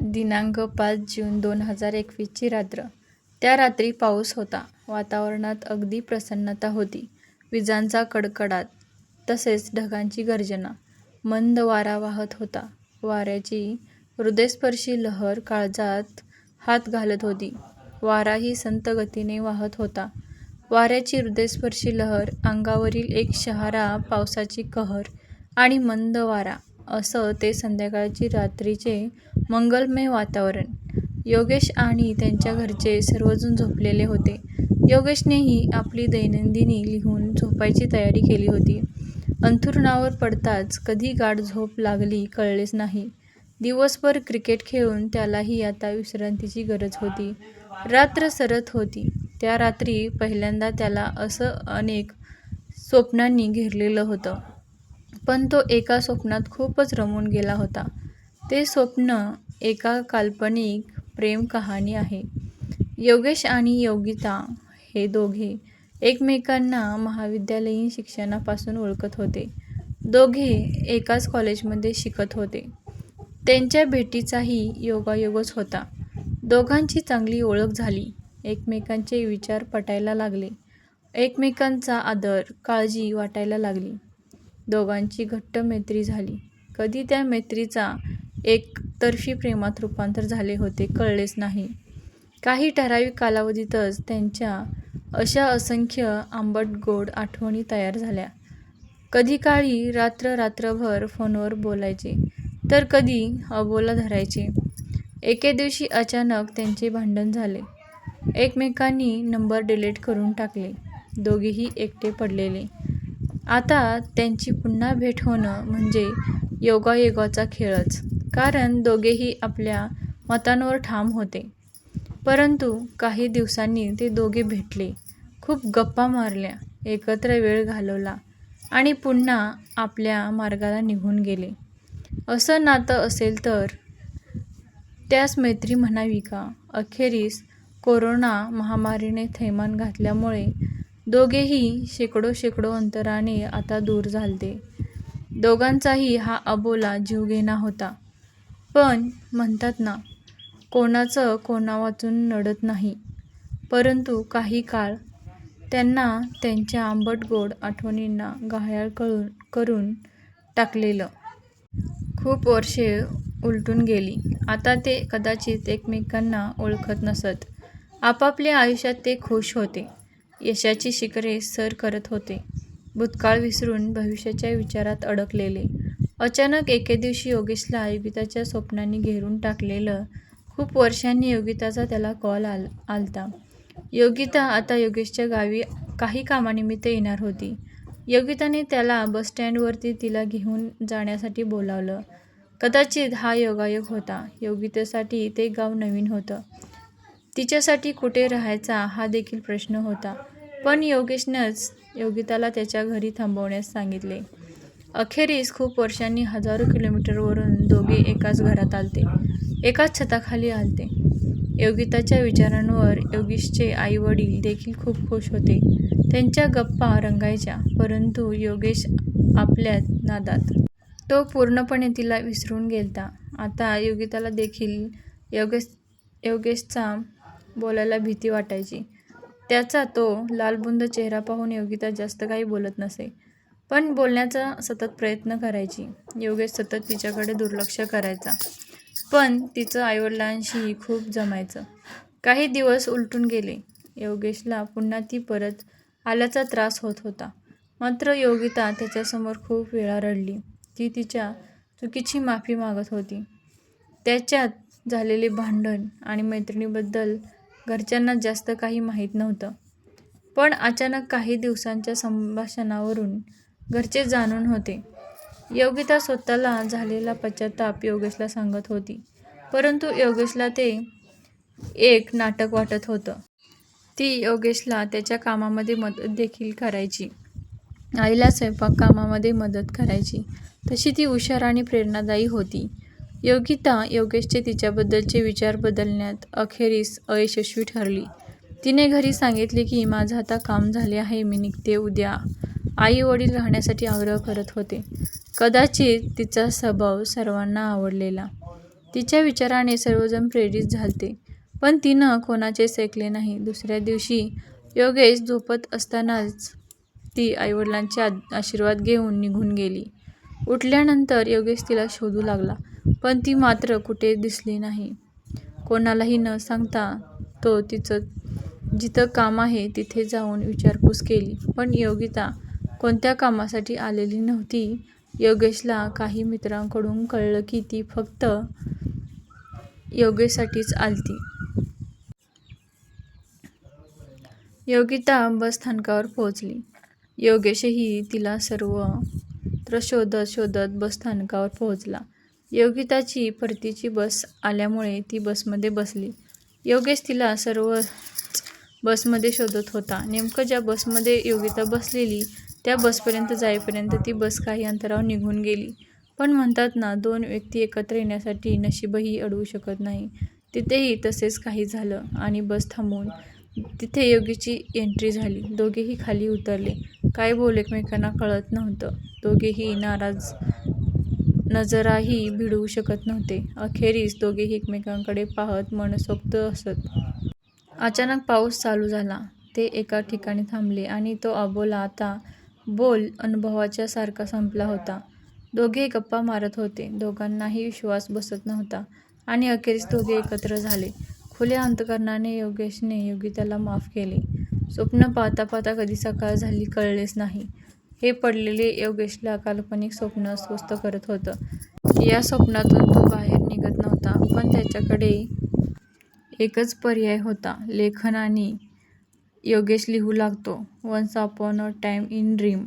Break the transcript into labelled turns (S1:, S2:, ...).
S1: दिनांक पाच जून दोन हजार एकवीसची रात्र. त्या रात्री पाऊस होता. वातावरणात अगदी प्रसन्नता होती. विजांचा कडकडाट तसेच ढगांची गर्जना. मंद वारा वाहत होता. वाऱ्याची हृदयस्पर्शी लहर काळजात हात घालत होती. वाराही संत गतीने वाहत होता. वाऱ्याची हृदयस्पर्शी लहर, अंगावरील एक शहारा पावसाची कहर आणि मंद वारा असं ते संध्याकाळची रात्रीचे मंगलमय वातावरण. योगेश आणि त्यांच्या घरचे सर्वजण झोपलेले होते. योगेशनेही आपली दैनंदिनी लिहून झोपायची तयारी केली होती. अंथरुणावर पडताच कधी गाढ झोप लागली कळलेच नाही. दिवसभर क्रिकेट खेळून त्यालाही आता विश्रांतीची गरज होती. रात्र सरत होती. त्या रात्री पहिल्यांदा त्याला असं अनेक स्वप्नांनी घेरलेलं होतं. पण तो एका स्वप्नात खूपच रमून गेला होता. ते स्वप्न एका काल्पनिक प्रेमकहाणी आहे. योगेश आणि योगिता हे दोघे एकमेकांना महाविद्यालयीन शिक्षणापासून ओळखत होते. दोघे एकाच कॉलेजमध्ये शिकत होते. त्यांच्या भेटीचाही योगायोगच होता. दोघांची चांगली ओळख झाली. एकमेकांचे विचार पटायला लागले. एकमेकांचा आदर, काळजी वाटायला लागली. दोघांची घट्ट मैत्री झाली. कधी त्या मैत्रीचा एकतर्फी प्रेमात रूपांतर झाले होते कळलेच नाही. काही ठराविक कालावधीतच त्यांच्या अशा असंख्य आंबट गोड आठवणी तयार झाल्या. कधी काळी रात्र-रात्रभर फोनवर बोलायचे तर कधी अबोला धरायचे. एके दिवशी अचानक त्यांचे भांडण झाले. एकमेकांनी नंबर डिलीट करून टाकले. दोघेही एकटे पडलेले. आता त्यांची पुन्हा भेट होणं म्हणजे योगायोगाचा खेळच. कारण दोघेही आपल्या मतांवर ठाम होते. परंतु काही दिवसांनी ते दोघे भेटले. खूप गप्पा मारल्या. एकत्र वेळ घालवला आणि पुन्हा आपल्या मार्गाला निघून गेले. असं नातं असेल तर त्यास मैत्री म्हणावी का? अखेरीस कोरोना महामारीने थैमान घातल्यामुळे दोघेही शेकडो शेकडो अंतराने आता दूर झालते. दोघांचाही हा अबोला जीवघेणा होता. पण म्हणतात ना, कोणाचं कोणावाचून नडत नाही. परंतु काही काळ त्यांना त्यांच्या आंबट गोड आठवणींना घायाळ करून टाकलेलं. खूप वर्षे उलटून गेली. आता ते कदाचित एकमेकांना ओळखत नसत. आपापल्या आयुष्यात ते खुश होते. यशाची शिखरे सर करत होते. भूतकाळ विसरून भविष्याच्या विचारात अडकलेले. अचानक एके दिवशी योगेशला योगिताच्या स्वप्नांनी घेरून टाकलेलं. खूप वर्षांनी योगिताचा त्याला कॉल आल आलता. योगिता आता योगेशच्या गावी काही कामानिमित्त येणार होती. योगिताने त्याला बसस्टँडवरती तिला घेऊन जाण्यासाठी बोलावलं. कदाचित हा योगायोग होता. योगितेसाठी ते गाव नवीन होतं. तिच्यासाठी कुठे राहायचा हा देखील प्रश्न होता. पण योगेशनंच योगिताला त्याच्या घरी थांबवण्यास सांगितले. अखेरीस खूप वर्षांनी हजारो किलोमीटरवरून दोघे एकाच घरात आलते. एकाच छताखाली आलते. योगिताच्या विचारांवर योगेशचे आई-वडील देखील खूप खुश होते. त्यांच्या गप्पा रंगायच्या. परंतु योगेश आपल्या नादात. तो पूर्णपणे तिला विसरून गेलता. आता योगिताला देखील योगेश योगेशचा बोलायला भीती वाटायची. त्याचा तो लालबुंद चेहरा पाहून योगिता जास्त काही बोलत नसे. पण बोलण्याचा सतत प्रयत्न करायची. योगेश सतत तिच्याकडे दुर्लक्ष करायचा. पण तिचं आईवडिलांशीही खूप जमायचं. काही दिवस उलटून गेले. योगेशला पुन्हा ती परत आल्याचा त्रास होत होता. मात्र योगिता त्याच्यासमोर खूप वेळा रडली. ती तिच्या चुकीची माफी मागत होती. त्याच्यात झालेले भांडण आणि मैत्रिणीबद्दल घरच्यांना जास्त काही माहीत नव्हतं. पण अचानक काही दिवसांच्या संभाषणावरून घरचे जाणून होते. योगिता स्वतःला झालेला पश्चाताप योगेशला सांगत होती. परंतु योगेशला ते एक नाटक वाटत होतं. ती योगेशला त्याच्या कामामध्ये मदत देखील करायची. आईला स्वयंपाक कामामध्ये मदत करायची. तशी ती हुशार आणि प्रेरणादायी होती. योगिता योगेशचे तिच्याबद्दलचे विचार बदलण्यात अखेरीस अयशस्वी ठरली. तिने घरी सांगितले की माझं आता काम झाले आहे. मी निघते उद्या. आई-वडील राहण्यासाठी आग्रह करत होते. कदाचित तिचा स्वभाव सर्वांना आवडलेला. तिच्या विचाराने सर्वजण प्रेरित झालते. पण तिनं कोणाचेच ऐकले नाही. दुसऱ्या दिवशी योगेश झोपत असतानाच ती आईवडिलांचे आशीर्वाद घेऊन निघून गेली. उठल्यानंतर योगेश तिला शोधू लागला. पण ती मात्र कुठे दिसली नाही. कोणालाही न सांगता तो तिचं जिथं काम आहे तिथे जाऊन विचारपूस केली. पण योगिता कोणत्या कामासाठी आलेली नव्हती. योगेशला काही मित्रांकडून कळलं की ती फक्त योगेशसाठीच आल्ती. योगिता बसस्थानकावर पोहोचली. योगेशही तिला सर्वत्र शोधत शोधत बसस्थानकावर पोहोचला. योगिताची परतीची बस आल्यामुळे ती बसमध्ये बसली. योगेश तिला सर्वच बसमध्ये शोधत होता. नेमकं ज्या बसमध्ये योगिता बसलेली त्या बसपर्यंत जाईपर्यंत ती बस काही अंतरावर निघून गेली. पण म्हणतात ना दोन व्यक्ती एकत्र येण्यासाठी नशीबही अडवू शकत नाही. तिथेही तसेच काही झालं आणि बस थांबून तिथे योगीची एंट्री झाली. दोघेही खाली उतरले. काय बोल एकमेकांना कळत नव्हतं. दोघेही नाराज नजराही भिडवू शकत नव्हते. अखेरीस दोघेही एकमेकांकडे पाहत मनसोक्त असत अचानक पाऊस चालू झाला. ते एका ठिकाणी थांबले आणि तो अबोला आता बोल अनुभवाच्या सारखा संपला होता. दोघे गप्पा मारत होते. दोघांनाही विश्वास बसत नव्हता आणि अखेरीस दोघे एकत्र झाले. खुल्या अंतकरणाने योगेशने योगिताला माफ केले. स्वप्न पाहता पाहता कधी सकाळ झाली कळलेच नाही. हे पडलेले योगेशला काल्पनिक स्वप्न अस्वस्थ करत होतं. या स्वप्नातून तो बाहेर निघत नव्हता. पण त्याच्याकडे एकच पर्याय होता लेखन आणि योगेश लिहू लागतो. Once upon a time in dream